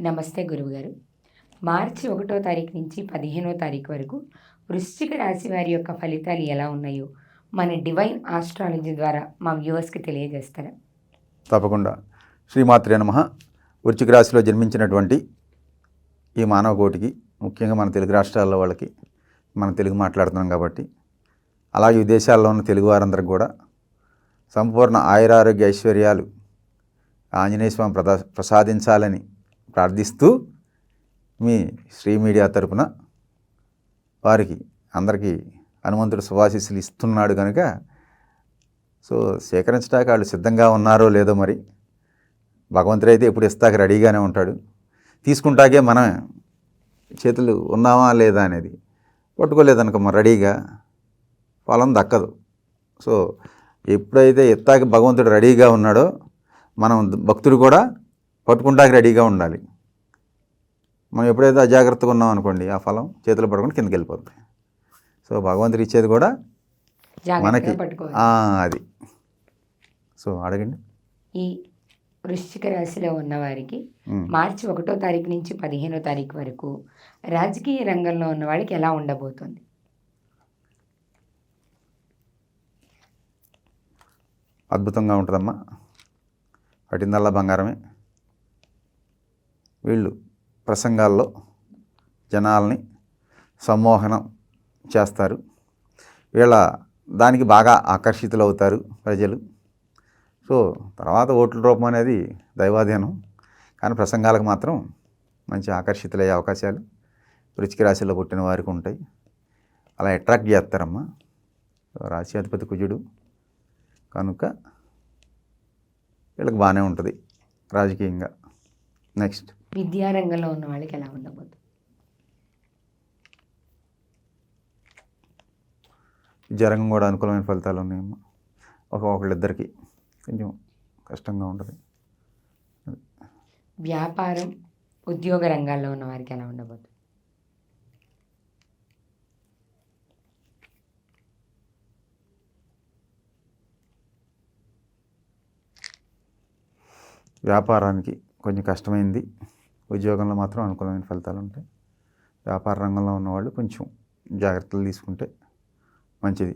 నమస్తే గురువుగారు. మార్చి ఒకటో తారీఖు నుంచి పదిహేనో తారీఖు వరకు వృశ్చిక రాశి వారి యొక్క ఫలితాలు ఎలా ఉన్నాయో మన డివైన్ ఆస్ట్రాలజీ ద్వారా మా వ్యూవర్స్కి తెలియజేస్తారా? తప్పకుండా. శ్రీమాత్రే నమ. వృశ్చిక రాశిలో జన్మించినటువంటి ఈ మానవ కోటికి ముఖ్యంగా మన తెలుగు రాష్ట్రాల్లో వాళ్ళకి మన తెలుగు మాట్లాడుతున్నాం కాబట్టి అలాగే విదేశాల్లో ఉన్న తెలుగు వారందరికి కూడా సంపూర్ణ ఆయురారోగ్య ఐశ్వర్యాలు ఆంజనేయ స్వామి ప్రదా ప్రసాదించాలని ప్రార్థిస్తూ మీ శ్రీ మీడియా తరపున వారికి అందరికీ హనుమంతుడు శుభాశీస్సులు ఇస్తున్నాడు కనుక సో సేకరించడానికి వాళ్ళు సిద్ధంగా ఉన్నారో లేదో మరి భగవంతుడు అయితే ఎప్పుడు ఇస్తాక రెడీగానే ఉంటాడు. తీసుకుంటాకే మనం చేతులు ఉన్నామా లేదా అనేది పట్టుకోలేదనుకో మరి రెడీగా ఫలం దక్కదు. సో ఎప్పుడైతే ఎత్తాక భగవంతుడు రెడీగా ఉన్నాడో మనం భక్తుడు కూడా పట్టుకుంటాకి రెడీగా ఉండాలి. మనం ఎప్పుడైతే అజాగ్రత్తగా ఉన్నాం అనుకోండి ఆ ఫలం చేతులు పడకుండా కిందకి వెళ్ళిపోతుంది సో భగవంతుడు ఇచ్చేది కూడా మనకి అది. సో అడగండి. ఈ వృశ్చిక రాశిలో ఉన్న వారికి ఉమ్. మార్చి ఒకటో తారీఖు నుంచి పదిహేనో తారీఖు వరకు రాజకీయ రంగంలో ఉన్న వాళ్ళకి ఎలా ఉండబోతుంది? అద్భుతంగా ఉంటుందమ్మా. పట్టిందల్లా బంగారమే. వీళ్ళు ప్రసంగాల్లో జనాల్ని సమ్మోహనం చేస్తారు. వీళ్ళ దానికి బాగా ఆకర్షితులు అవుతారు ప్రజలు. సో తర్వాత ఓట్ల రూపం అనేది దైవాధీనం. కానీ ప్రసంగాలకు మాత్రం మంచి ఆకర్షితులయ్యే అవకాశాలు వృచ్చిక రాశిలో పుట్టిన వారికి ఉంటాయి. అలా అట్రాక్ట్ చేస్తారమ్మా. రాశి అధిపతి కుజుడు. కనుక వీళ్ళకి బాగానే ఉంటుంది రాజకీయంగా. నెక్స్ట్. విద్యారంగంలో ఉన్న వాళ్ళకి ఎలా ఉండబోతుంది విద్యారంగం కూడా అనుకూలమైన ఫలితాలు ఉన్నాయమ్మా. ఒక ఒకళ్ళిద్దరికి కొంచెం కష్టంగా ఉంటుంది. వ్యాపారం ఉద్యోగ రంగాల్లో ఉన్న వారికి ఎలా ఉండబోతుంది వ్యాపారానికి కొంచెం కష్టమైంది. ఉద్యోగంలో మాత్రం అనుకూలమైన ఫలితాలు ఉంటాయి. వ్యాపార రంగంలో ఉన్నవాళ్ళు కొంచెం జాగ్రత్తలు తీసుకుంటే మంచిది.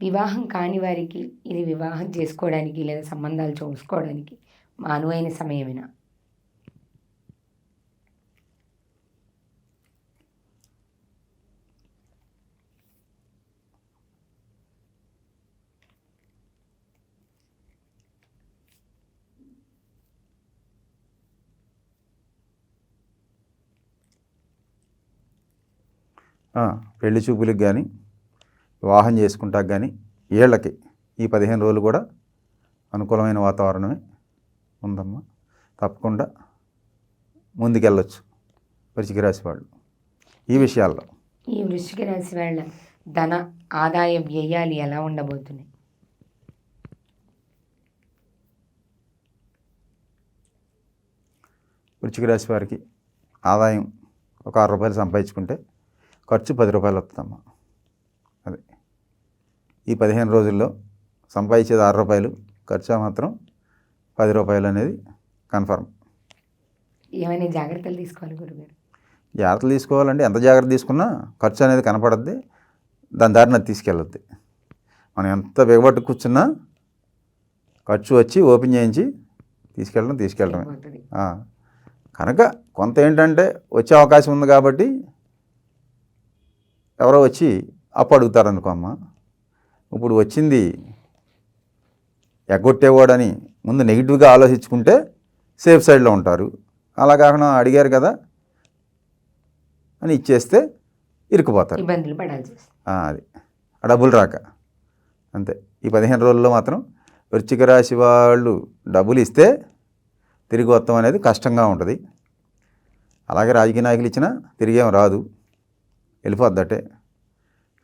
వివాహం కాని వారికి ఇది వివాహం చేసుకోవడానికి లేదా సంబంధాలు చూసుకోవడానికి మానవైన సమయమేనా? పెళ్ళి చూపులకు కానీ వివాహం చేసుకుంటాక కానీ ఏళ్ళకి ఈ పదిహేను రోజులు కూడా అనుకూలమైన వాతావరణమే ఉందమ్మా. తప్పకుండా ముందుకెళ్ళొచ్చు వృశ్చిక రాశి వాళ్ళు. ఈ విషయాల్లో ఈ వృశ్చిక రాశి వాళ్ళ ధన ఆదాయ వ్యయాలు ఎలా ఉండబోతున్నాయి? వృశ్చిక రాశి వారికి ఆదాయం ఒక ఆరు రూపాయలు సంపాదించుకుంటే ఖర్చు పది రూపాయలు వస్తుందమ్మా. అది. ఈ పదిహేను రోజుల్లో సంపాదించేది ఆరు రూపాయలు ఖర్చు మాత్రం పది రూపాయలు అనేది కన్ఫర్మ్. ఏమైనా జాగ్రత్తలు తీసుకోవాలి గురుగారు? జాగ్రత్తలు తీసుకోవాలంటే ఎంత జాగ్రత్త తీసుకున్నా ఖర్చు అనేది కనపడద్ది దాని దారిని అది తీసుకెళ్ళద్ది. మనం ఎంత బిగబట్టు కూర్చున్నా ఖర్చు వచ్చి ఓపెన్ చేయించి తీసుకెళ్ళడం తీసుకెళ్ళడమే. కనుక కొంత ఏంటంటే వచ్చే అవకాశం ఉంది కాబట్టి ఎవరో వచ్చి అప్పు అడుగుతారు అనుకో అమ్మ. ఇప్పుడు వచ్చింది ఎగ్గొట్టేవాడని ముందు నెగిటివ్గా ఆలోచించుకుంటే సేఫ్ సైడ్లో ఉంటారు. అలా కాకుండా అడిగారు కదా అని ఇచ్చేస్తే ఇరుక్కుపోతారు. అది. ఆ డబ్బులు రాక. అంతే. ఈ పదిహేను రోజుల్లో మాత్రం వృశ్చిక రాశి వాళ్ళు డబ్బులు ఇస్తే తిరిగి వస్తాం అనేది కష్టంగా ఉంటుంది. అలాగే రాజకీయ నాయకులు ఇచ్చినా తిరిగేం రాదు. వెళ్ళిపోద్దటే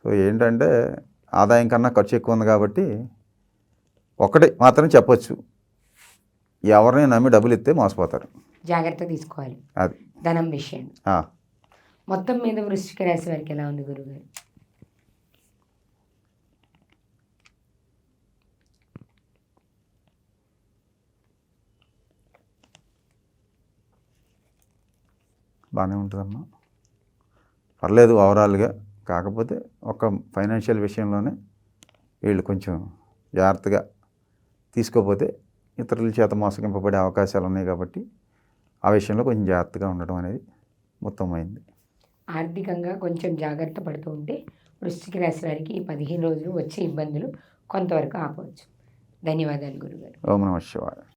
సో ఏంటంటే ఆదాయం కన్నా ఖర్చు ఎక్కువ ఉంది కాబట్టి ఒకటి మాత్రం చెప్పొచ్చు. ఎవరిని నమ్మి డబ్బులు ఇస్తే మోసపోతారు. జాగ్రత్త తీసుకోవాలి. అది. ధనం విషయం. మొత్తం మీద వృశ్చిక రాశి వారికి ఎలా ఉంది గురుగారు బాగానే ఉంటుందమ్మా. పర్లేదు ఓవరాల్గా కాకపోతే ఒక ఫైనాన్షియల్ విషయంలోనే వీళ్ళు కొంచెం జాగ్రత్తగా తీసుకోపోతే ఇతరుల చేత మోసగింపబడే అవకాశాలు ఉన్నాయి కాబట్టి ఆ విషయంలో కొంచెం జాగ్రత్తగా ఉండడం అనేది ఉత్తమమైంది ఆర్థికంగా కొంచెం జాగ్రత్త పడుతూ ఉంటే వృశ్చిక రాశి వారికి ఈ పదిహేను రోజులు వచ్చే ఇబ్బందులు కొంతవరకు ఆపవచ్చు. ధన్యవాదాలు గురుగారు. ఓం నమ శివాయ.